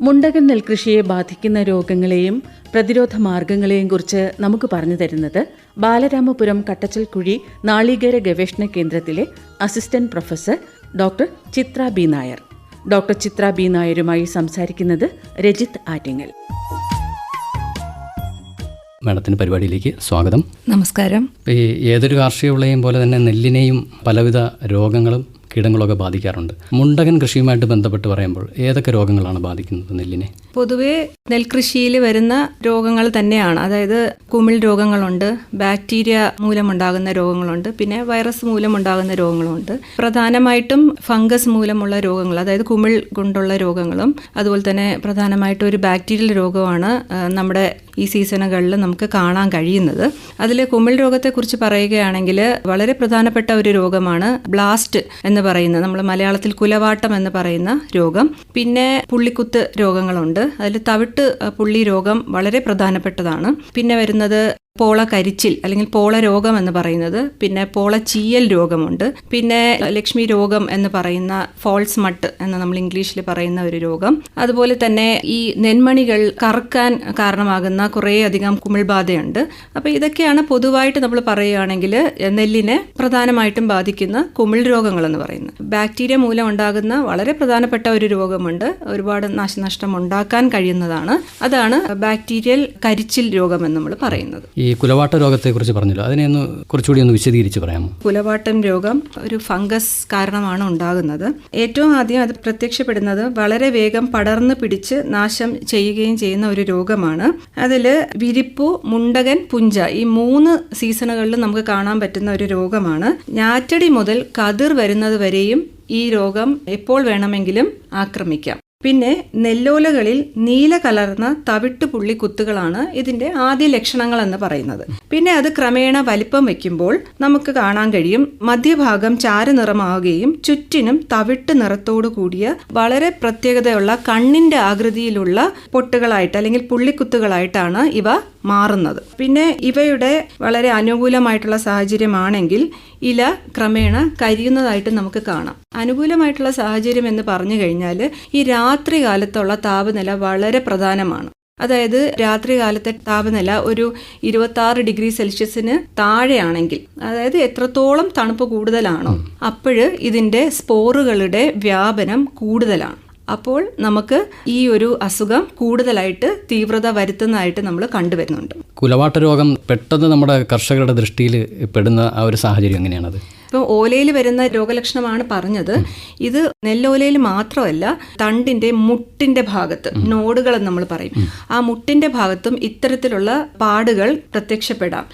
മുണ്ടകൻ നെൽകൃഷിയെ ബാധിക്കുന്ന രോഗങ്ങളെയും പ്രതിരോധ മാർഗങ്ങളെയും കുറിച്ച് നമുക്ക് പറഞ്ഞു തരുന്നത് ബാലരാമപുരം കട്ടച്ചൽക്കുഴി നാളികേര ഗവേഷണ കേന്ദ്രത്തിലെ assistant professor doctor Chitra B Nair. Doctor Chitra B നായരുമായി സംസാരിക്കുന്നത് രജിത് ആറ്റിങ്ങൽ. മാഡത്തിന് പരിപാടിയിലേക്ക് സ്വാഗതം. നമസ്കാരം. ഇപ്പോൾ ഈ ഏതൊരു കാർഷിക വിളയും പോലെ തന്നെ നെല്ലിനെയും പലവിധ രോഗങ്ങളും കീടങ്ങളൊക്കെ ബാധിക്കാറുണ്ട്. മുണ്ടകൻ കൃഷിയുമായിട്ട് ബന്ധപ്പെട്ട് പറയുമ്പോൾ ഏതൊക്കെ രോഗങ്ങളാണ് ബാധിക്കുന്നത് നെല്ലിനെ? പൊതുവേ നെൽകൃഷിയിൽ വരുന്ന രോഗങ്ങൾ തന്നെയാണ്. അതായത് കുമിൾ രോഗങ്ങളുണ്ട് ബാക്ടീരിയ മൂലമുണ്ടാകുന്ന രോഗങ്ങളുണ്ട് പിന്നെ വൈറസ് മൂലമുണ്ടാകുന്ന രോഗങ്ങളുണ്ട്. പ്രധാനമായിട്ടും ഫംഗസ് മൂലമുള്ള രോഗങ്ങൾ അതായത് കുമിൾ കൊണ്ടുള്ള രോഗങ്ങളും അതുപോലെ തന്നെ പ്രധാനമായിട്ടും ഒരു ബാക്ടീരിയൽ രോഗമാണ് നമ്മുടെ ഈ സീസണുകളിൽ നമുക്ക് കാണാൻ കഴിയുന്നത്. അതിൽ കുമിൾ രോഗത്തെക്കുറിച്ച് പറയുകയാണെങ്കിൽ വളരെ പ്രധാനപ്പെട്ട ഒരു രോഗമാണ് ബ്ലാസ്റ്റ് എന്ന് പറയുന്നത്. നമ്മൾ മലയാളത്തിൽ കുലവാട്ടം എന്ന് പറയുന്ന രോഗം. പിന്നെ പുള്ളിക്കുത്ത് രോഗങ്ങളുണ്ട്. അതിൽ തവിട്ട് പുള്ളി രോഗം വളരെ പ്രധാനപ്പെട്ടതാണ്. പിന്നെ വരുന്നത് പോള കരിച്ചിൽ അല്ലെങ്കിൽ പോള രോഗം എന്ന് പറയുന്നത് പിന്നെ പോള ചീയൽ രോഗമുണ്ട്. പിന്നെ ലക്ഷ്മി രോഗം എന്ന് പറയുന്ന ഫോൾസ് മട്ട് എന്ന് നമ്മൾ ഇംഗ്ലീഷിൽ പറയുന്ന ഒരു രോഗം. അതുപോലെ തന്നെ ഈ നെന്മണികൾ കറക്കാൻ കാരണമാകുന്ന കുറേ അധികം കുമിൾബാധയുണ്ട്. അപ്പോൾ ഇതൊക്കെയാണ് പൊതുവായിട്ട് നമ്മൾ പറയുകയാണെങ്കിൽ നെല്ലിനെ പ്രധാനമായിട്ടും ബാധിക്കുന്ന കുമിൾ രോഗങ്ങൾ എന്ന് പറയുന്നത്. ബാക്ടീരിയ മൂലം ഉണ്ടാകുന്ന വളരെ പ്രധാനപ്പെട്ട ഒരു രോഗമുണ്ട്. ഒരുപാട് നാശനഷ്ടം ഉണ്ടാക്കാൻ കഴിയുന്നതാണ്. അതാണ് ബാക്ടീരിയൽ കരിച്ചിൽ രോഗം എന്ന് നമ്മൾ പറയുന്നത്. ഈ കുലവാട്ട രോഗത്തെക്കുറിച്ച് പറഞ്ഞല്ലോ. അതിനെ ഒന്ന് കുറച്ചുകൂടി ഒന്ന് വിശദീകരിച്ച് പറയാമോ? കുലവാട്ടം രോഗം ഒരു ഫംഗസ് കാരണമാണ് ഉണ്ടാകുന്നത്. ഏറ്റവും ആദ്യം അത് പ്രത്യക്ഷപ്പെടുന്നത് വളരെ വേഗം പടർന്നു പിടിച്ച് നാശം ചെയ്യുകയും ചെയ്യുന്ന ഒരു രോഗമാണ്. അതിൽ വിരിപ്പു മുണ്ടകൻ പുഞ്ച ഈ മൂന്ന് സീസണുകളിലും നമുക്ക് കാണാൻ പറ്റുന്ന ഒരു രോഗമാണ്. ഞാറ്റടി മുതൽ കതിർ വരുന്നത് വരെയും ഈ രോഗം എപ്പോൾ വേണമെങ്കിലും ആക്രമിക്കാം. പിന്നെ നെല്ലോലകളിൽ നീല കലർന്ന തവിട്ട് പുള്ളി കുത്തുകളാണ് ഇതിന്റെ ആദ്യ ലക്ഷണങ്ങൾ എന്ന് പറയുന്നത്. പിന്നെ അത് ക്രമേണ വലിപ്പം വെക്കുമ്പോൾ നമുക്ക് കാണാൻ കഴിയും മധ്യഭാഗം ചാരനിറമാവുകയും ചുറ്റിനും തവിട്ട് നിറത്തോടു കൂടിയ വളരെ പ്രത്യേകതയുള്ള കണ്ണിന്റെ ആകൃതിയിലുള്ള പൊട്ടുകളായിട്ട് അല്ലെങ്കിൽ പുള്ളിക്കുത്തുകളായിട്ടാണ് ഇവ മാറുന്നത്. പിന്നെ ഇവയുടെ വളരെ അനുകൂലമായിട്ടുള്ള സാഹചര്യമാണെങ്കിൽ ഇല ക്രമേണ കരിയുന്നതായിട്ട് നമുക്ക് കാണാം. അനുകൂലമായിട്ടുള്ള സാഹചര്യം എന്ന് പറഞ്ഞു കഴിഞ്ഞാൽ ഈ രാത്രി കാലത്തുള്ള താപനില വളരെ പ്രധാനമാണ്. അതായത് രാത്രി കാലത്തെ താപനില ഒരു ഇരുപത്തി ഡിഗ്രി സെൽഷ്യസിന് താഴെയാണെങ്കിൽ അതായത് എത്രത്തോളം തണുപ്പ് കൂടുതലാണോ അപ്പോഴ് ഇതിന്റെ സ്പോറുകളുടെ വ്യാപനം കൂടുതലാണ്. അപ്പോൾ നമുക്ക് ഈ ഒരു അസുഖം കൂടുതലായിട്ട് തീവ്രത വരുത്തുന്നതായിട്ട് നമ്മൾ കണ്ടുവരുന്നുണ്ട്. കുലവാട്ട രോഗം പെട്ടെന്ന് നമ്മുടെ കർഷകരുടെ ദൃഷ്ടിയിൽ പെടുന്ന ആ ഒരു സാഹചര്യം എങ്ങനെയാണത്? ഇപ്പം ഓലയിൽ വരുന്ന രോഗലക്ഷണമാണ് പറഞ്ഞത്. ഇത് നെല്ലോലയിൽ മാത്രമല്ല തണ്ടിന്റെ മുട്ടിന്റെ ഭാഗത്ത് നോടുകൾ എന്ന് നമ്മൾ പറയും. ആ മുട്ടിന്റെ ഭാഗത്തും ഇത്തരത്തിലുള്ള പാടുകൾ പ്രത്യക്ഷപ്പെടാം.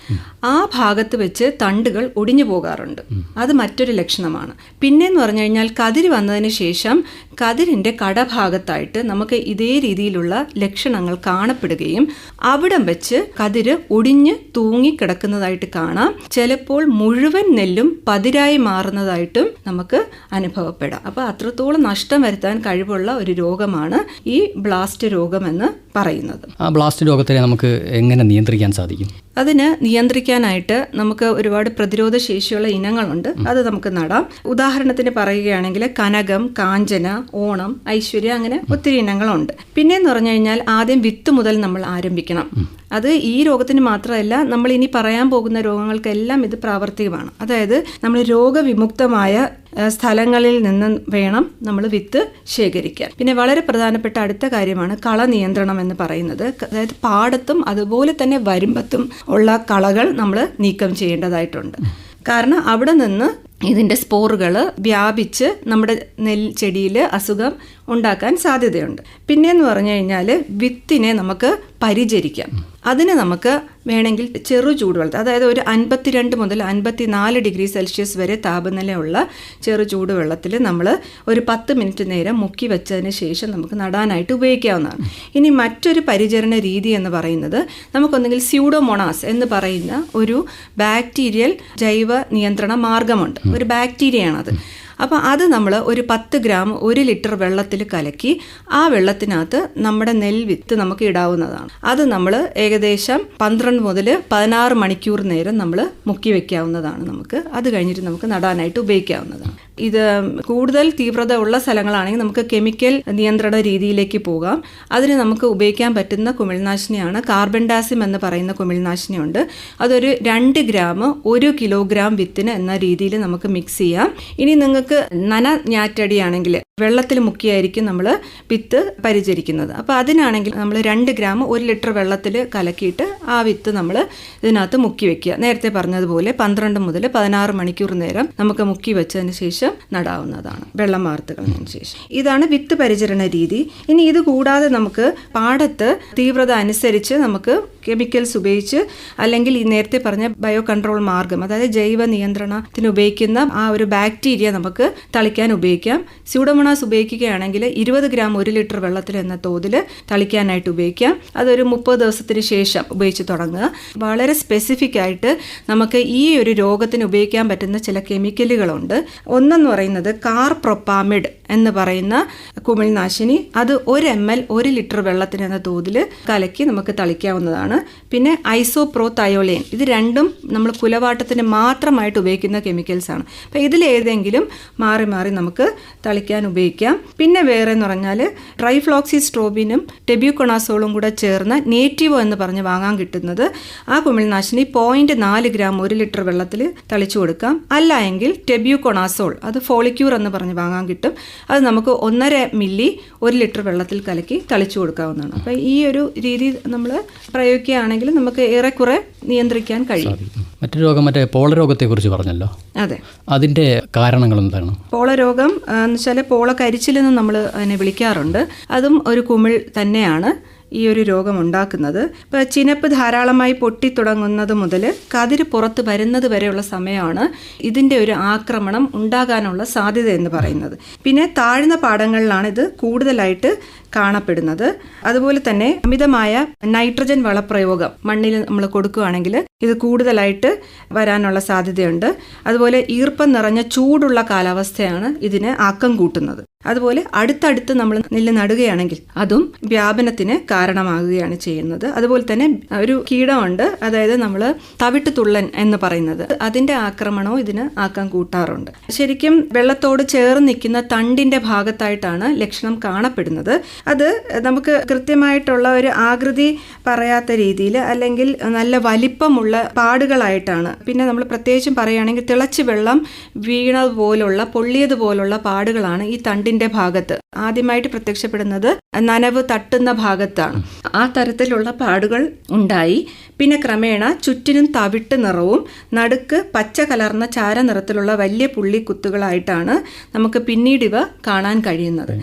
ആ ഭാഗത്ത് വെച്ച് തണ്ടുകൾ ഒടിഞ്ഞു പോകാറുണ്ട്. അത് മറ്റൊരു ലക്ഷണമാണ്. പിന്നെന്ന് പറഞ്ഞു കഴിഞ്ഞാൽ കതിര് വന്നതിന് ശേഷം കതിരിന്റെ കടഭാഗത്തായിട്ട് നമുക്ക് ഇതേ രീതിയിലുള്ള ലക്ഷണങ്ങൾ കാണപ്പെടുകയും അവിടം വെച്ച് കതിര് ഒടിഞ്ഞ് തൂങ്ങി കിടക്കുന്നതായിട്ട് കാണാം. ചിലപ്പോൾ മുഴുവൻ നെല്ലും പതിരായി മാറുന്നതായിട്ടും നമുക്ക് അനുഭവപ്പെടാം. അപ്പോൾ അത്രത്തോളം നഷ്ടം വരുത്താൻ കഴിവുള്ള ഒരു രോഗമാണ് ഈ ബ്ലാസ്റ്റ് രോഗമെന്ന് പറയുന്നത്. ആ ബ്ലാസ്റ്റ് രോഗത്തിനെ നമുക്ക് എങ്ങനെ നിയന്ത്രിക്കാൻ സാധിക്കും? അതിന് നിയന്ത്രിക്കാനായിട്ട് നമുക്ക് ഒരുപാട് പ്രതിരോധ ശേഷിയുള്ള ഇനങ്ങളുണ്ട്. അത് നമുക്ക് നടാം. ഉദാഹരണത്തിന് പറയുകയാണെങ്കിൽ കനകം കാഞ്ചന ഓണം ഐശ്വര്യം അങ്ങനെ ഒത്തിരി ഇനങ്ങളുണ്ട്. പിന്നെന്ന് പറഞ്ഞു കഴിഞ്ഞാൽ ആദ്യം വിത്ത് മുതൽ നമ്മൾ ആരംഭിക്കണം. അത് ഈ രോഗത്തിന് മാത്രമല്ല നമ്മൾ ഇനി പറയാൻ പോകുന്ന രോഗങ്ങൾക്കെല്ലാം ഇത് പ്രാവർത്തികമാണ്. അതായത് നമ്മൾ രോഗവിമുക്തമായ സ്ഥലങ്ങളിൽ നിന്ന് വേണം നമ്മൾ വിത്ത് ശേഖരിക്കാൻ. പിന്നെ വളരെ പ്രധാനപ്പെട്ട അടുത്ത കാര്യമാണ് കള നിയന്ത്രണം എന്ന് പറയുന്നത്. അതായത് പാടത്തും അതുപോലെ തന്നെ വരുമ്പത്തും ഉള്ള കളകൾ നമ്മൾ നീക്കം ചെയ്യേണ്ടതായിട്ടുണ്ട്. കാരണം അവിടെ നിന്ന് ഇതിന്റെ സ്പോറുകൾ വ്യാപിച്ച് നമ്മുടെ നെൽ ചെടിയിൽ അസുഖം ഉണ്ടാക്കാൻ സാധ്യതയുണ്ട്. പിന്നെയെന്ന് പറഞ്ഞു കഴിഞ്ഞാൽ വിത്തിനെ നമുക്ക് പരിചരിക്കാം. അതിന് നമുക്ക് വേണമെങ്കിൽ ചെറു ചൂടുവെള്ളത്തിൽ അതായത് ഒരു അൻപത്തിരണ്ട് മുതൽ അൻപത്തിനാല് ഡിഗ്രി സെൽഷ്യസ് വരെ താപനിലയുള്ള ചെറു ചൂടുവെള്ളത്തിൽ നമ്മൾ ഒരു പത്ത് മിനിറ്റ് നേരം മുക്കി വെച്ചതിന് ശേഷം നമുക്ക് നടാനായിട്ട് ഉപയോഗിക്കാവുന്നതാണ്. ഇനി മറ്റൊരു പരിചരണ രീതി എന്ന് പറയുന്നത് നമുക്കൊന്നെങ്കിൽ സ്യൂഡോമോണാസ് എന്ന് പറയുന്ന ഒരു ബാക്ടീരിയൽ ജൈവ നിയന്ത്രണ മാർഗമുണ്ട്. ഒരു ബാക്ടീരിയയാണത്. അപ്പോൾ അത് നമ്മൾ ഒരു പത്ത് ഗ്രാം ഒരു ലിറ്റർ വെള്ളത്തിൽ കലക്കി ആ വെള്ളത്തിനകത്ത് നമ്മുടെ നെൽവിത്ത് നമുക്ക് ഇടാവുന്നതാണ്. അത് നമ്മൾ ഏകദേശം പന്ത്രണ്ട് മുതൽ പതിനാറ് മണിക്കൂർ നേരം നമ്മൾ മുക്കി വെക്കാവുന്നതാണ് നമുക്ക്. അത് കഴിഞ്ഞിട്ട് നമുക്ക് നടാനായിട്ട് ഉപയോഗിക്കാവുന്നതാണ്. ഇത് കൂടുതൽ തീവ്രത ഉള്ള സ്ഥലങ്ങളാണെങ്കിൽ നമുക്ക് കെമിക്കൽ നിയന്ത്രണ രീതിയിലേക്ക് പോകാം. അതിന് നമുക്ക് ഉപയോഗിക്കാൻ പറ്റുന്ന കുമിൾനാശിനിയാണ് കാർബൺ ഡാസിം എന്ന് പറയുന്ന കുമിൾനാശിനിയുണ്ട്. അതൊരു രണ്ട് ഗ്രാം ഒരു കിലോഗ്രാം വിത്തിന് എന്ന രീതിയിൽ നമുക്ക് മിക്സ് ചെയ്യാം. ഇനി നിങ്ങൾക്ക് നന ഞാറ്റടിയാണെങ്കിൽ വെള്ളത്തിൽ മുക്കിയായിരിക്കും നമ്മൾ വിത്ത് പരിചരിക്കുന്നത്. അപ്പോൾ അതിനാണെങ്കിൽ നമ്മൾ രണ്ട് ഗ്രാം ഒരു ലിറ്റർ വെള്ളത്തിൽ കലക്കിയിട്ട് ആ വിത്ത് നമ്മൾ ഇതിനകത്ത് മുക്കി വെക്കുക. നേരത്തെ പറഞ്ഞതുപോലെ പന്ത്രണ്ട് മുതൽ പതിനാറ് മണിക്കൂർ നേരം നമുക്ക് മുക്കി വെച്ചതിന് ശേഷം നടാവുന്നതാണ്. വെള്ളം വാർത്തകളതിന് ശേഷം. ഇതാണ് വിത്ത് പരിചരണ രീതി. ഇനി ഇത് കൂടാതെ നമുക്ക് പാടത്ത് തീവ്രത അനുസരിച്ച് നമുക്ക് കെമിക്കൽസ് ഉപയോഗിച്ച് അല്ലെങ്കിൽ ഈ നേരത്തെ പറഞ്ഞ ബയോ കൺട്രോൾ മാർഗം അതായത് ജൈവ നിയന്ത്രണത്തിന് ഉപയോഗിക്കുന്ന ആ ഒരു ബാക്ടീരിയ നമുക്ക് തളിക്കാൻ ഉപയോഗിക്കാം. സ്യൂഡോമോണാസ് ഉപയോഗിക്കുകയാണെങ്കിൽ ഇരുപത് ഗ്രാം ഒരു ലിറ്റർ വെള്ളത്തിൽ എന്ന തോതിൽ തളിക്കാനായിട്ട് ഉപയോഗിക്കാം. അതൊരു മുപ്പത് ദിവസത്തിന് ശേഷം ഉപയോഗിച്ച് തുടങ്ങുക. വളരെ സ്പെസിഫിക് ആയിട്ട് നമുക്ക് ഈ ഒരു രോഗത്തിന് ഉപയോഗിക്കാൻ പറ്റുന്ന ചില കെമിക്കലുകളുണ്ട് ഒന്നെന്ന് പറയുന്നത് കാർ പ്രൊപ്പാമിഡ് എന്ന് പറയുന്ന കുമിൾനാശിനി അത് ഒരു എം എൽ ഒരു ലിറ്റർ വെള്ളത്തിന് എന്ന തോതിൽ കലക്കി നമുക്ക് തളിക്കാവുന്നതാണ്. പിന്നെ ഐസോപ്രോ തയോളിയൻ ഇത് രണ്ടും നമ്മൾ കുലവാട്ടത്തിന് മാത്രമായിട്ട് ഉപയോഗിക്കുന്ന കെമിക്കൽസ് ആണ്. അപ്പോൾ ഇതിലേതെങ്കിലും മാറി മാറി നമുക്ക് തളിക്കാൻ ഉപയോഗിക്കാം. പിന്നെ വേറെ എന്ന് പറഞ്ഞാൽ ട്രൈഫ്ലോക്സി സ്ട്രോബിനും ടെബ്യൂക്കൊണാസോളും കൂടെ ചേർന്ന് നേറ്റീവോ എന്ന് പറഞ്ഞ് വാങ്ങാൻ കിട്ടുന്നത് ആ കുമിൾനാശിനി പോയിന്റ് നാല് ഗ്രാം ഒരു ലിറ്റർ വെള്ളത്തിൽ തളിച്ചു കൊടുക്കാം. അല്ല എങ്കിൽ ടെബ്യൂക്കൊണാസോൾ അത് ഫോളിക്യൂർ എന്ന് പറഞ്ഞ് വാങ്ങാൻ കിട്ടും. അത് നമുക്ക് ഒന്നര മില്ലി ഒരു ലിറ്റർ വെള്ളത്തിൽ കലക്കി തളിച്ചു കൊടുക്കാവുന്നതാണ്. അപ്പോൾ ഈ ഒരു രീതി നമ്മൾ പ്രയോഗിക്കുകയാണെങ്കിൽ നമുക്ക് ഏറെക്കുറെ നിയന്ത്രിക്കാൻ കഴിയും. മറ്റു രോഗം മറ്റേ പോളരോഗത്തെക്കുറിച്ച് പറഞ്ഞല്ലോ. അതെ. അതിന്റെ കാരണങ്ങൾ എന്താണ്? പോളരോഗം രോഗം എന്ന് വെച്ചാൽ പോള കരിച്ചിൽ കരിച്ചിലെന്ന് നമ്മൾ അതിനെ വിളിക്കാറുണ്ട്. അതും ഒരു കുമിൾ തന്നെയാണ്. ഈ ഒരു രോഗം ഉണ്ടാക്കുന്നത് ഇപ്പോൾ ചിനപ്പ് ധാരാളമായി പൊട്ടിത്തുടങ്ങുന്നത് മുതൽ കതിര് പുറത്ത് വരുന്നത് വരെയുള്ള സമയമാണ് ഇതിന്റെ ഒരു ആക്രമണം ഉണ്ടാകാനുള്ള സാധ്യത എന്ന് പറയുന്നത്. പിന്നെ താഴ്ന്ന പാടങ്ങളിലാണ് ഇത് കൂടുതലായിട്ട് കാണപ്പെടുന്നത്. അതുപോലെ തന്നെ അമിതമായ നൈട്രജൻ വളപ്രയോഗം മണ്ണിൽ നമ്മൾ കൊടുക്കുകയാണെങ്കിൽ ഇത് കൂടുതലായിട്ട് വരാനുള്ള സാധ്യതയുണ്ട്. അതുപോലെ ഈർപ്പം നിറഞ്ഞ ചൂടുള്ള കാലാവസ്ഥയാണ് ഇതിന് ആക്കം കൂട്ടുന്നത്. അതുപോലെ അടുത്തടുത്ത് നമ്മൾ നെല്ല് നടുകയാണെങ്കിൽ അതും വ്യാപനത്തിന് കാരണമാകുകയാണ് ചെയ്യുന്നത്. അതുപോലെ തന്നെ ഒരു കീടമുണ്ട് അതായത് നമ്മൾ തവിട്ട് തുള്ളൻ എന്ന് പറയുന്നത്. അതിന്റെ ആക്രമണവും ഇതിന് ആക്കം കൂട്ടാറുണ്ട്. ശരിക്കും വെള്ളത്തോട് ചേർന്ന് നിൽക്കുന്ന തണ്ടിന്റെ ഭാഗത്തായിട്ടാണ് ലക്ഷണം കാണപ്പെടുന്നത്. അത് നമുക്ക് കൃത്യമായിട്ടുള്ള ഒരു ആകൃതി പറയാത്ത രീതിയിൽ അല്ലെങ്കിൽ നല്ല വലിപ്പമുള്ള പാടുകളായിട്ടാണ്. പിന്നെ നമ്മൾ പ്രത്യേകിച്ചും പറയുകയാണെങ്കിൽ തിളച്ച് വെള്ളം വീണതുപോലുള്ള പൊള്ളിയതുപോലുള്ള പാടുകളാണ് ഈ തണ്ടിന്റെ ഭാഗത്ത്. ആദ്യമായിട്ട് പ്രത്യക്ഷപ്പെടുന്നത് നനവ് തട്ടുന്ന ഭാഗത്താണ്. ആ തരത്തിലുള്ള പാടുകൾ ഉണ്ടായി. പിന്നെ ക്രമേണ ചുറ്റിനും തവിട്ട് നിറവും നടുക്ക് പച്ച കലർന്ന ചാര നിറത്തിലുള്ള വലിയ പുള്ളി കുത്തുകളായിട്ടാണ് നമുക്ക് പിന്നീട് ഇവ കാണാൻ കഴിയുന്നത്.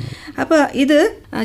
അപ്പോൾ ഇത്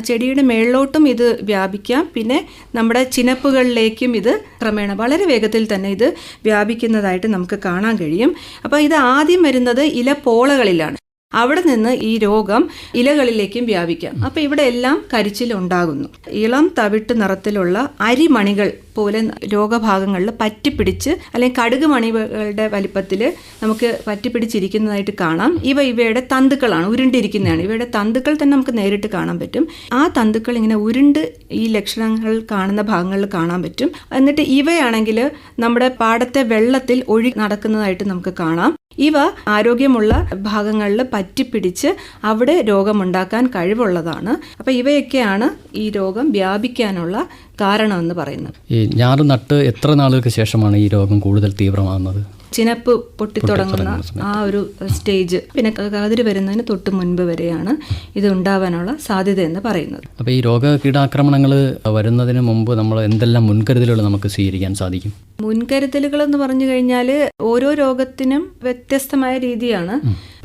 ചെടിയുടെ മേളിലോട്ടും ഇത് വ്യാപിക്കാം. പിന്നെ നമ്മുടെ ചിനപ്പുകളിലേക്കും ഇത് ക്രമേണ വളരെ വേഗത്തിൽ തന്നെ ഇത് വ്യാപിക്കുന്നതായിട്ട് നമുക്ക് കാണാൻ കഴിയും. അപ്പോൾ ഇത് ആദ്യം വരുന്നത് ഇലപ്പോളകളിലാണ്. അവിടെ നിന്ന് ഈ രോഗം ഇലകളിലേക്കും വ്യാപിക്കാം. അപ്പോൾ ഇവിടെ എല്ലാം കരിച്ചിൽ ഉണ്ടാകുന്നു ഇളം തവിട്ട് നിറത്തിലുള്ള അരിമണികൾ പോലെ രോഗഭാഗങ്ങളിൽ പറ്റിപ്പിടിച്ച് അല്ലെങ്കിൽ കടുക് മണികളുടെ വലിപ്പത്തിൽ നമുക്ക് പറ്റിപ്പിടിച്ചിരിക്കുന്നതായിട്ട് കാണാം. ഇവ ഇവയുടെ തന്തുക്കളാണ് ഉരുണ്ടിരിക്കുന്നതാണ്. ഇവയുടെ തന്തുക്കൾ തന്നെ നമുക്ക് നേരിട്ട് കാണാൻ പറ്റും. ആ തന്തുക്കൾ ഇങ്ങനെ ഉരുണ്ട് ഈ ലക്ഷണങ്ങൾ കാണുന്ന ഭാഗങ്ങളിൽ കാണാൻ പറ്റും. എന്നിട്ട് ഇവയാണെങ്കിൽ നമ്മുടെ പാടത്തെ വെള്ളത്തിൽ ഒഴി നടക്കുന്നതായിട്ട് നമുക്ക് കാണാം. ഇവ ആരോഗ്യമുള്ള ഭാഗങ്ങളിൽ പറ്റിപ്പിടിച്ച് അവിടെ രോഗമുണ്ടാക്കാൻ കഴിവുള്ളതാണ്. അപ്പോൾ ഇവയൊക്കെയാണ് ഈ രോഗം വ്യാപിക്കാനുള്ള കാരണമെന്ന് പറയുന്നത്. ഈ ഞാറ് നട്ട് എത്ര നാളുകൾക്ക് ശേഷമാണ് ഈ രോഗം കൂടുതൽ തീവ്രമാകുന്നത്? ചിനപ്പ് പൊട്ടിത്തുടങ്ങുന്ന ആ ഒരു സ്റ്റേജ്. പിന്നെ കതിര് വരുന്നതിന് തൊട്ട് മുൻപ് വരെയാണ് ഇത് ഉണ്ടാവാനുള്ള സാധ്യത എന്ന് പറയുന്നത്. അപ്പോൾ ഈ രോഗ കീടാക്രമണങ്ങൾ വരുന്നതിന് മുമ്പ് നമ്മൾ എന്തെല്ലാം മുൻകരുതലുകൾ നമുക്ക് സ്വീകരിക്കാൻ സാധിക്കും? മുൻകരുതലുകൾ എന്ന് പറഞ്ഞു കഴിഞ്ഞാൽ ഓരോ രോഗത്തിനും വ്യത്യസ്തമായ രീതിയാണ്.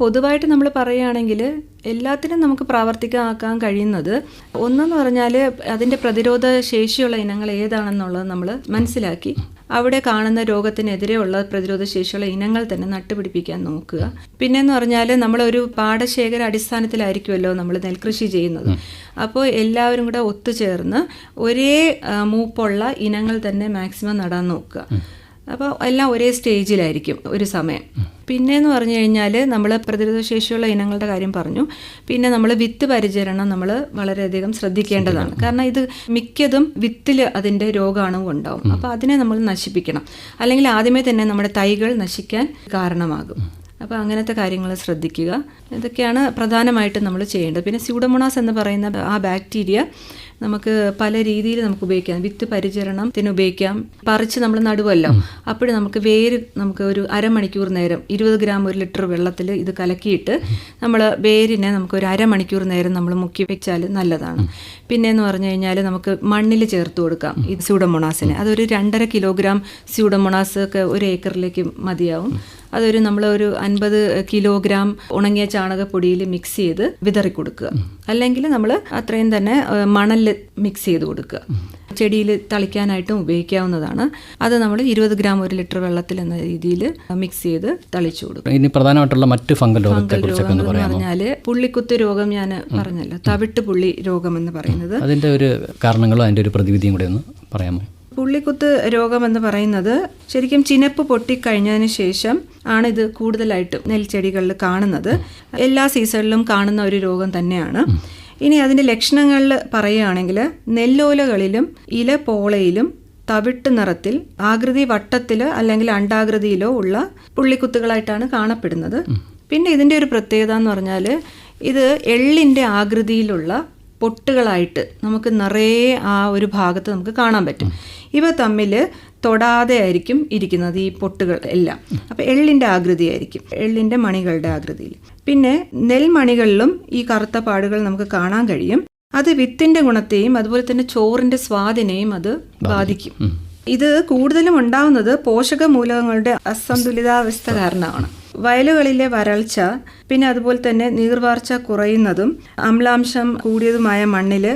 പൊതുവായിട്ട് നമ്മൾ പറയുകയാണെങ്കിൽ എല്ലാത്തിനും നമുക്ക് പ്രാവർത്തികമാക്കാൻ കഴിയുന്നത് ഒന്നെന്ന് പറഞ്ഞാൽ അതിന്റെ പ്രതിരോധ ശേഷിയുള്ള ഇനങ്ങൾ ഏതാണെന്നുള്ളത് നമ്മൾ മനസ്സിലാക്കി. അവിടെ കാണുന്ന രോഗത്തിനെതിരെയുള്ള പ്രതിരോധ ശേഷിയുള്ള ഇനങ്ങൾ തന്നെ നട്ടുപിടിപ്പിക്കാൻ നോക്കുക. പിന്നെന്ന് പറഞ്ഞാൽ നമ്മളൊരു പാടശേഖര അടിസ്ഥാനത്തിലായിരിക്കുമല്ലോ നമ്മൾ നെൽകൃഷി ചെയ്യുന്നത്. അപ്പോൾ എല്ലാവരും കൂടെ ഒത്തുചേർന്ന് ഒരേ മൂപ്പുള്ള ഇനങ്ങൾ തന്നെ മാക്സിമം നടാൻ നോക്കുക. അപ്പോൾ എല്ലാം ഒരേ സ്റ്റേജിലായിരിക്കും ഒരു സമയം. പിന്നെന്ന് പറഞ്ഞു കഴിഞ്ഞാൽ നമ്മൾ പ്രതിരോധ ശേഷിയുള്ള ഇനങ്ങളുടെ കാര്യം പറഞ്ഞു. പിന്നെ നമ്മൾ വിത്ത് പരിചരണം നമ്മൾ വളരെയധികം ശ്രദ്ധിക്കേണ്ടതാണ്. കാരണം ഇത് മിക്കതും വിത്തിൽ അതിന്റെ രോഗാണുവും ഉണ്ടാവും അപ്പോൾ അതിനെ നമ്മൾ നശിപ്പിക്കണം. അല്ലെങ്കിൽ ആദ്യമേ തന്നെ നമ്മുടെ തൈകൾ നശിക്കാൻ കാരണമാകും. അപ്പോൾ അങ്ങനത്തെ കാര്യങ്ങൾ ശ്രദ്ധിക്കുക. ഇതൊക്കെയാണ് പ്രധാനമായിട്ടും നമ്മൾ ചെയ്യേണ്ടത്. പിന്നെ സ്യൂഡമോണാസ് എന്ന് പറയുന്ന ആ ബാക്ടീരിയ നമുക്ക് പല രീതിയിൽ നമുക്ക് ഉപയോഗിക്കാം. വിത്ത് പരിചരണത്തിന് ഉപയോഗിക്കാം. പറിച്ച് നമ്മൾ നടുവല്ലോ. അപ്പോൾ നമുക്ക് വേര് നമുക്ക് ഒരു അരമണിക്കൂർ നേരം ഇരുപത് ഗ്രാം ഒരു ലിറ്റർ വെള്ളത്തിൽ ഇത് കലക്കിയിട്ട് നമ്മൾ വേരിനെ നമുക്ക് ഒരു അരമണിക്കൂർ നേരം നമ്മൾ മുക്കി വെച്ചാൽ നല്ലതാണ്. പിന്നെ എന്ന് പറഞ്ഞു കഴിഞ്ഞാൽ നമുക്ക് മണ്ണിൽ ചേർത്ത് കൊടുക്കാം ഈ സ്യൂഡമോണാസിനെ. അതൊരു രണ്ടര കിലോഗ്രാം സ്യൂഡമോണാസ് ഒക്കെ ഒരു ഏക്കറിലേക്ക് മതിയാവും. അതൊരു നമ്മൾ ഒരു അൻപത് കിലോഗ്രാം ഉണങ്ങിയ ചാണകപ്പൊടിയിൽ മിക്സ് ചെയ്ത് വിതറി കൊടുക്കുക. അല്ലെങ്കിൽ നമ്മൾ അത്രയും തന്നെ മണലിൽ മിക്സ് ചെയ്ത് കൊടുക്കുക. ചെടിയിൽ തളിക്കാനായിട്ടും ഉപയോഗിക്കാവുന്നതാണ്. അത് നമ്മൾ ഇരുപത് ഗ്രാം ഒരു ലിറ്റർ വെള്ളത്തിൽ എന്ന രീതിയിൽ മിക്സ് ചെയ്ത് തളിച്ചു കൊടുക്കും. ഇനി പ്രധാനമായിട്ടുള്ള മറ്റ് ഫംഗൽ രോഗത്തെ രോഗം എന്ന് പറഞ്ഞാൽ പുള്ളിക്കുത്ത് രോഗം ഞാൻ പറഞ്ഞല്ലോ. തവിട്ട് പുള്ളി രോഗം എന്ന് പറയുന്നത്. അതിന്റെ ഒരു കാരണങ്ങളും അതിന്റെ ഒരു പ്രതിവിധിയും കൂടെ ഒന്ന് പറയാമോ? പുള്ളിക്കുത്ത് രോഗം എന്ന് പറയുന്നത് ശരിക്കും ചിനപ്പ് പൊട്ടിക്കഴിഞ്ഞതിന് ശേഷം ആണ് ഇത് കൂടുതലായിട്ടും നെൽച്ചെടികളിൽ കാണുന്നത്. എല്ലാ സീസണിലും കാണുന്ന ഒരു രോഗം തന്നെയാണ്. ഇനി അതിന്റെ ലക്ഷണങ്ങളിൽ പറയുകയാണെങ്കിൽ നെല്ലോലകളിലും ഇല പോളയിലും തവിട്ട് നിറത്തിൽ ആകൃതി വട്ടത്തിൽ അല്ലെങ്കിൽ അണ്ടാകൃതിയിലോ ഉള്ള പുള്ളിക്കുത്തുകളായിട്ടാണ് കാണപ്പെടുന്നത്. പിന്നെ ഇതിന്റെ ഒരു പ്രത്യേകത എന്ന് പറഞ്ഞാൽ ഇത് എള്ളിന്റെ ആകൃതിയിലുള്ള പൊട്ടുകളായിട്ട് നമുക്ക് നിറയെ ആ ഒരു ഭാഗത്ത് നമുക്ക് കാണാൻ പറ്റും. ഇവ തമ്മിൽ തൊടാതെ ആയിരിക്കും ഇരിക്കുന്നത് ഈ പൊട്ടുകൾ എല്ലാം. അപ്പോൾ എള്ളിന്റെ ആകൃതിയായിരിക്കും എള്ളിന്റെ മണികളുടെ ആകൃതിയിൽ. പിന്നെ നെൽമണികളിലും ഈ കറുത്ത പാടുകൾ നമുക്ക് കാണാൻ കഴിയും. അത് വിത്തിന്റെ ഗുണത്തെയും അതുപോലെ തന്നെ ചോറിന്റെ സ്വാദിനെയും അത് ബാധിക്കും. ഇത് കൂടുതലും ഉണ്ടാവുന്നത് പോഷക മൂലകങ്ങളുടെ അസന്തുലിതാവസ്ഥ കാരണമാണ്. വയലുകളിലെ വരൾച്ച പിന്നെ അതുപോലെ തന്നെ നീർവാർച്ച കുറയുന്നതും അമ്ലാംശം കൂടിയതുമായ മണ്ണിൽ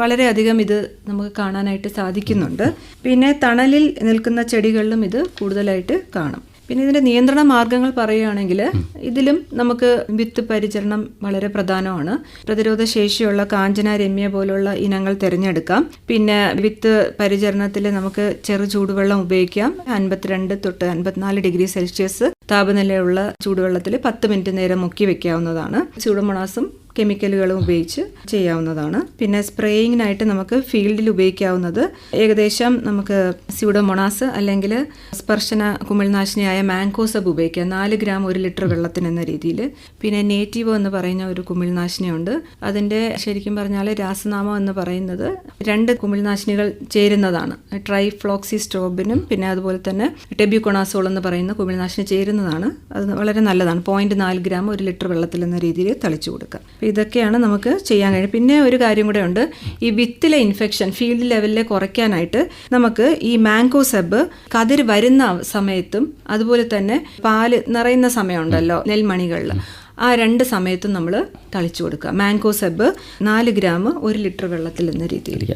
വളരെയധികം ഇത് നമുക്ക് കാണാനായിട്ട് സാധിക്കുന്നുണ്ട്. പിന്നെ തണലിൽ നിൽക്കുന്ന ചെടികളിലും ഇത് കൂടുതലായിട്ട് കാണും. പിന്നെ ഇതിന്റെ നിയന്ത്രണ മാർഗങ്ങൾ പറയുകയാണെങ്കിൽ ഇതിലും നമുക്ക് വിത്ത് പരിചരണം വളരെ പ്രധാനമാണ്. പ്രതിരോധ ശേഷിയുള്ള കാഞ്ചന രമ്യ പോലുള്ള ഇനങ്ങൾ തിരഞ്ഞെടുക്കാം. പിന്നെ വിത്ത് പരിചരണത്തിൽ നമുക്ക് ചെറു ചൂടുവെള്ളം ഉപയോഗിക്കാം. അൻപത്തിരണ്ട് തൊട്ട് അൻപത്തിനാല് ഡിഗ്രി സെൽഷ്യസ് താപനിലയുള്ള ചൂടുവെള്ളത്തിൽ പത്ത് മിനിറ്റ് നേരം മുക്കി വെക്കാവുന്നതാണ്. ചൂടുമണാസും കെമിക്കലുകളും ഉപയോഗിച്ച് ചെയ്യാവുന്നതാണ്. പിന്നെ സ്പ്രേയിങ്ങിനായിട്ട് നമുക്ക് ഫീൽഡിൽ ഉപയോഗിക്കാവുന്നത് ഏകദേശം നമുക്ക് സ്യൂഡോമൊണാസ് അല്ലെങ്കിൽ സ്പർശന കുമിൾനാശിനിയായ മാങ്കോസബ് ഉപയോഗിക്കാം. നാല് ഗ്രാം ഒരു ലിറ്റർ വെള്ളത്തിന് എന്ന രീതിയിൽ. പിന്നെ നേറ്റീവോ എന്ന് പറയുന്ന ഒരു കുമിൾനാശിനിയുണ്ട്. അതിന്റെ ശരിക്കും പറഞ്ഞാൽ രാസനാമം എന്ന് പറയുന്നത് രണ്ട് കുമിൾനാശിനികൾ ചേരുന്നതാണ്. ട്രൈഫ്ലോക്സി സ്ട്രോബിനും പിന്നെ അതുപോലെ തന്നെ ടെബ്യൂക്കൊണാസോൾ എന്ന് പറയുന്ന കുമിൾനാശിനി ചേരുന്നതാണ് അത് വളരെ നല്ലതാണ്. പോയിന്റ് നാല് ഗ്രാം ഒരു ലിറ്റർ വെള്ളത്തിൽ എന്ന രീതിയിൽ തളിച്ചു കൊടുക്കുക. അപ്പോൾ ഇതൊക്കെയാണ് നമുക്ക് ചെയ്യാൻ കഴിയും പിന്നെ ഒരു കാര്യം കൂടെ ഉണ്ട്. ഈ വിത്തിലെ ഇൻഫെക്ഷൻ ഫീൽഡ് ലെവലിലെ കുറയ്ക്കാനായിട്ട് നമുക്ക് ഈ മാംഗോ സെബ് കതിർ വരുന്ന സമയത്തും അതുപോലെ തന്നെ പാൽ നിറയുന്ന സമയമുണ്ടല്ലോ നെൽമണികളിൽ. ആ രണ്ട് സമയത്തും നമ്മൾ തളിച്ചു കൊടുക്കുക. മാംഗോ സെബ് നാല് ഗ്രാം ഒരു ലിറ്റർ വെള്ളത്തിൽ എന്ന രീതിയിൽ.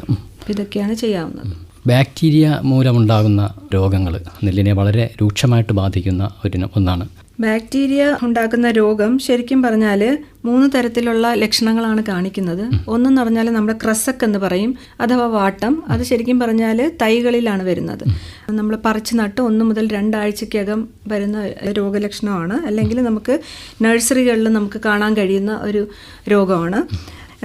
ഇതൊക്കെയാണ് ചെയ്യാവുന്നത്. ബാക്ടീരിയ മൂലമുണ്ടാകുന്ന രോഗങ്ങൾ നെല്ലിനെ വളരെ രൂക്ഷമായിട്ട് ബാധിക്കുന്ന ഒരു ഒന്നാണ്. ബാക്ടീരിയ ഉണ്ടാക്കുന്ന രോഗം ശരിക്കും പറഞ്ഞാൽ മൂന്ന് തരത്തിലുള്ള ലക്ഷണങ്ങളാണ് കാണിക്കുന്നത്. ഒന്നെന്ന് പറഞ്ഞാൽ നമ്മൾ ക്രസക്ക് എന്ന് പറയും അഥവാ വാട്ടം. അത് ശരിക്കും പറഞ്ഞാൽ തൈകളിലാണ് വരുന്നത്. നമ്മൾ പറിച്ച് നട്ട് ഒന്ന് മുതൽ രണ്ടാഴ്ചക്കകം വരുന്ന രോഗലക്ഷണമാണ്. അല്ലെങ്കിൽ നമുക്ക് നഴ്സറികളിൽ നമുക്ക് കാണാൻ കഴിയുന്ന ഒരു രോഗമാണ്.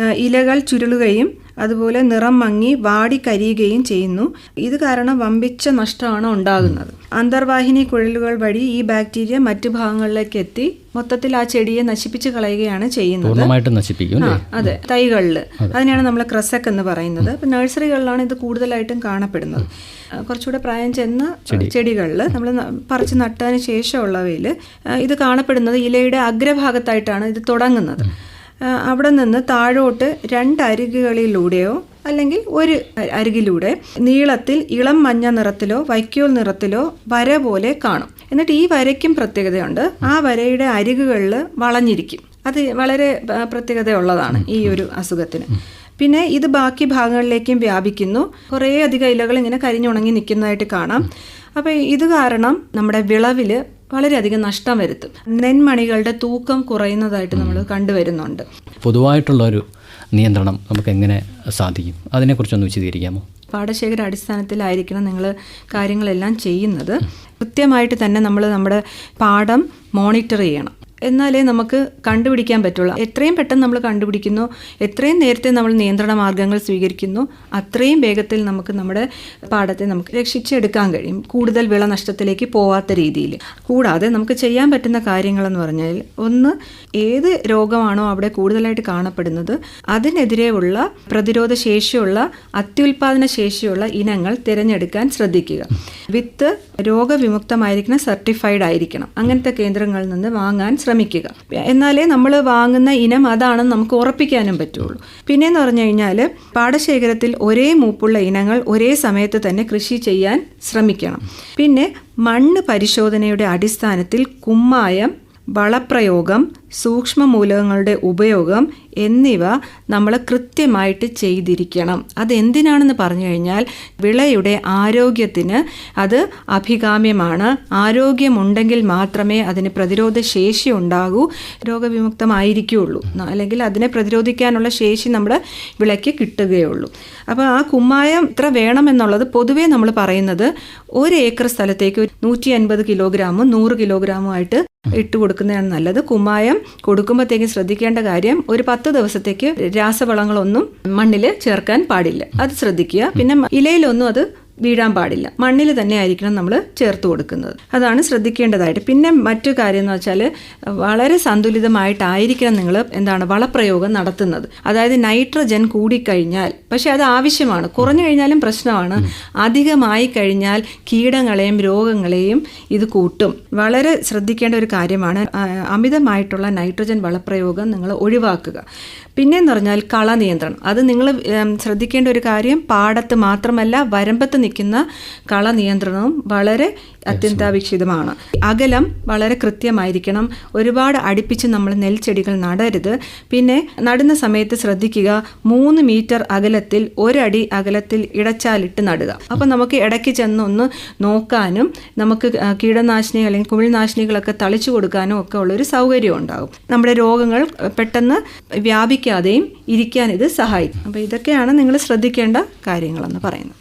ഇലകൾ ചുരുളുകയും അതുപോലെ നിറം മങ്ങി വാടി കരിയുകയും ചെയ്യുന്നു. ഇത് കാരണം വമ്പിച്ച നഷ്ടമാണ് ഉണ്ടാകുന്നത്. അന്തർവാഹിനി കുഴലുകൾ വഴി ഈ ബാക്ടീരിയ മറ്റു ഭാഗങ്ങളിലേക്ക് എത്തി മൊത്തത്തിൽ ആ ചെടിയെ നശിപ്പിച്ച് കളയുകയാണ് ചെയ്യുന്നത്. നശിപ്പിക്കും അതെ. തൈകളിൽ അതിനെയാണ് നമ്മൾ ക്രസക് എന്ന് പറയുന്നത്. നഴ്സറികളിലാണ് ഇത് കൂടുതലായിട്ടും കാണപ്പെടുന്നത്. കുറച്ചുകൂടെ പ്രായം ചെന്ന ചെടികളിൽ നമ്മൾ പറിച്ച് നട്ടതിന് ശേഷമുള്ളവയിൽ ഇത് കാണപ്പെടുന്നത് ഇലയുടെ അഗ്രഭാഗത്തായിട്ടാണ് ഇത് തുടങ്ങുന്നത്. അവിടെ നിന്ന് താഴോട്ട് രണ്ട് അരികുകളിലൂടെയോ അല്ലെങ്കിൽ ഒരു അരികിലൂടെ നീളത്തിൽ ഇളം മഞ്ഞ നിറത്തിലോ വൈക്കോൽ നിറത്തിലോ വര പോലെ കാണും. എന്നിട്ട് ഈ വരയ്ക്കും പ്രത്യേകതയുണ്ട്. ആ വരയുടെ അരികുകളിൽ വളഞ്ഞിരിക്കും. അത് വളരെ പ്രത്യേകതയുള്ളതാണ് ഈ ഒരു അസുഖത്തിന്. പിന്നെ ഇത് ബാക്കി ഭാഗങ്ങളിലേക്കും വ്യാപിക്കുന്നു. കുറേ അധികം ഇലകൾ ഇങ്ങനെ കരിഞ്ഞുണങ്ങി നിൽക്കുന്നതായിട്ട് കാണാം. അപ്പോൾ ഇത് കാരണം നമ്മുടെ വിളവിൽ വളരെയധികം നഷ്ടം വരുത്തും. നെന്മണികളുടെ തൂക്കം കുറയുന്നതായിട്ട് നമ്മൾ കണ്ടുവരുന്നുണ്ട്. പൊതുവായിട്ടുള്ള ഒരു നിയന്ത്രണം നമുക്ക് എങ്ങനെ സാധിക്കും? അതിനെക്കുറിച്ചൊന്ന് വിശദീകരിക്കാമോ? പാടശേഖര അടിസ്ഥാനത്തിലായിരിക്കണം നിങ്ങൾ കാര്യങ്ങളെല്ലാം ചെയ്യുന്നത്. കൃത്യമായിട്ട് തന്നെ നമ്മൾ നമ്മുടെ പാഠം മോണിറ്റർ ചെയ്യണം. എന്നാലേ നമുക്ക് കണ്ടുപിടിക്കാൻ പറ്റുള്ളൂ. എത്രയും പെട്ടെന്ന് നമ്മൾ കണ്ടുപിടിക്കുന്നു എത്രയും നേരത്തെ നമ്മൾ നിയന്ത്രണ മാർഗങ്ങൾ സ്വീകരിക്കുന്നു അത്രയും വേഗത്തിൽ നമുക്ക് നമ്മുടെ പാടത്തെ നമുക്ക് രക്ഷിച്ചെടുക്കാൻ കഴിയും കൂടുതൽ വിളനഷ്ടത്തിലേക്ക് പോവാത്ത രീതിയിൽ. കൂടാതെ നമുക്ക് ചെയ്യാൻ പറ്റുന്ന കാര്യങ്ങളെന്ന് പറഞ്ഞാൽ ഒന്ന് ഏത് രോഗമാണോ അവിടെ കൂടുതലായിട്ട് കാണപ്പെടുന്നത് അതിനെതിരെ ഉള്ള പ്രതിരോധ ശേഷിയുള്ള അത്യുൽപാദന ശേഷിയുള്ള ഇനങ്ങൾ തിരഞ്ഞെടുക്കാൻ ശ്രദ്ധിക്കുക. വിത്ത് രോഗവിമുക്തമായിരിക്കണം സർട്ടിഫൈഡ് ആയിരിക്കണം. അങ്ങനത്തെ കേന്ദ്രങ്ങളിൽ നിന്ന് വാങ്ങാൻ ശ്രമിക്കുക. എന്നാലേ നമ്മൾ വാങ്ങുന്ന ഇനം അതാണെന്ന് നമുക്ക് ഉറപ്പിക്കാനും പറ്റുള്ളൂ. പിന്നെന്ന് പറഞ്ഞു കഴിഞ്ഞാൽ പാടശേഖരത്തിൽ ഒരേ മൂപ്പുള്ള ഇനങ്ങൾ ഒരേ സമയത്ത് തന്നെ കൃഷി ചെയ്യാൻ ശ്രമിക്കണം. പിന്നെ മണ്ണ് പരിശോധനയുടെ അടിസ്ഥാനത്തിൽ കുമ്മായം വളപ്രയോഗം സൂക്ഷ്മ മൂലകങ്ങളുടെ ഉപയോഗം എന്നിവ നമ്മൾ കൃത്യമായിട്ട് ചെയ്തിരിക്കണം. അതെന്തിനാണെന്ന് പറഞ്ഞു കഴിഞ്ഞാൽ വിളയുടെ ആരോഗ്യത്തിന് അത് അഭികാമ്യമാണ്. ആരോഗ്യമുണ്ടെങ്കിൽ മാത്രമേ അതിന് പ്രതിരോധ ശേഷി ഉണ്ടാകൂ രോഗവിമുക്തമായിരിക്കുകയുള്ളൂ. അല്ലെങ്കിൽ അതിനെ പ്രതിരോധിക്കാനുള്ള ശേഷി നമ്മൾ വിളയ്ക്ക് കിട്ടുകയുള്ളൂ. അപ്പോൾ ആ കുമ്മായം ഇത്ര വേണമെന്നുള്ളത് പൊതുവേ നമ്മൾ പറയുന്നത് ഒരു ഏക്കർ സ്ഥലത്തേക്ക് നൂറ്റി അൻപത് കിലോഗ്രാമും നൂറ് കിലോഗ്രാമും ആയിട്ട് ഇട്ട് കൊടുക്കുന്നതാണ് നല്ലത്. കുമ്മായം കൊടുക്കുമ്പോഴത്തേക്കും ശ്രദ്ധിക്കേണ്ട കാര്യം ഒരു പത്ത് ദിവസത്തേക്ക് രാസവളങ്ങളൊന്നും മണ്ണിൽ ചേർക്കാൻ പാടില്ല. അത് ശ്രദ്ധിക്കുക. പിന്നെ ഇലയിലൊന്നും അത് വീഴാൻ പാടില്ല. മണ്ണിൽ തന്നെ ആയിരിക്കണം നമ്മൾ ചേർത്ത് കൊടുക്കുന്നത്. അതാണ് ശ്രദ്ധിക്കേണ്ടതായിട്ട്. പിന്നെ മറ്റു കാര്യം എന്ന് വെച്ചാൽ വളരെ സന്തുലിതമായിട്ടായിരിക്കണം നിങ്ങൾ എന്താണ് വളപ്രയോഗം നടത്തുന്നത്. അതായത് നൈട്രജൻ കൂടിക്കഴിഞ്ഞാൽ പക്ഷേ അത് ആവശ്യമാണ്. കുറഞ്ഞു കഴിഞ്ഞാലും പ്രശ്നമാണ്. അധികമായി കഴിഞ്ഞാൽ കീടങ്ങളെയും രോഗങ്ങളെയും ഇത് കൂട്ടും. വളരെ ശ്രദ്ധിക്കേണ്ട ഒരു കാര്യമാണ് അമിതമായിട്ടുള്ള നൈട്രജൻ വളപ്രയോഗം നിങ്ങൾ ഒഴിവാക്കുക. പിന്നെന്ന് പറഞ്ഞാൽ കള നിയന്ത്രണം. അത് നിങ്ങൾ ശ്രദ്ധിക്കേണ്ട ഒരു കാര്യം പാടത്ത് മാത്രമല്ല വരമ്പത്ത് നിൽക്കുന്ന കള നിയന്ത്രണവും വളരെ അത്യന്താപേക്ഷിതമാണ്. അകലം വളരെ കൃത്യമായിരിക്കണം. ഒരുപാട് അടുപ്പിച്ച് നമ്മൾ നെൽച്ചെടികൾ നടരുത്. പിന്നെ നടുന്ന സമയത്ത് ശ്രദ്ധിക്കുക മൂന്ന് മീറ്റർ അകലത്തിൽ ഒരടി അകലത്തിൽ ഇടച്ചാലിട്ട് നടുക. അപ്പം നമുക്ക് ഇടയ്ക്ക് ചെന്ന് ഒന്ന് നോക്കാനും നമുക്ക് കീടനാശിനി അല്ലെങ്കിൽ കുമിൾനാശിനികളൊക്കെ തളിച്ചു കൊടുക്കാനും ഒക്കെ ഉള്ളൊരു സൗകര്യം ഉണ്ടാകും. നമ്മുടെ രോഗങ്ങൾ പെട്ടെന്ന് വ്യാപിക്കാതെയും ഇരിക്കാൻ ഇത് സഹായിക്കും. അപ്പോൾ ഇതൊക്കെയാണ് നിങ്ങൾ ശ്രദ്ധിക്കേണ്ട കാര്യങ്ങളെന്ന് പറയുന്നത്.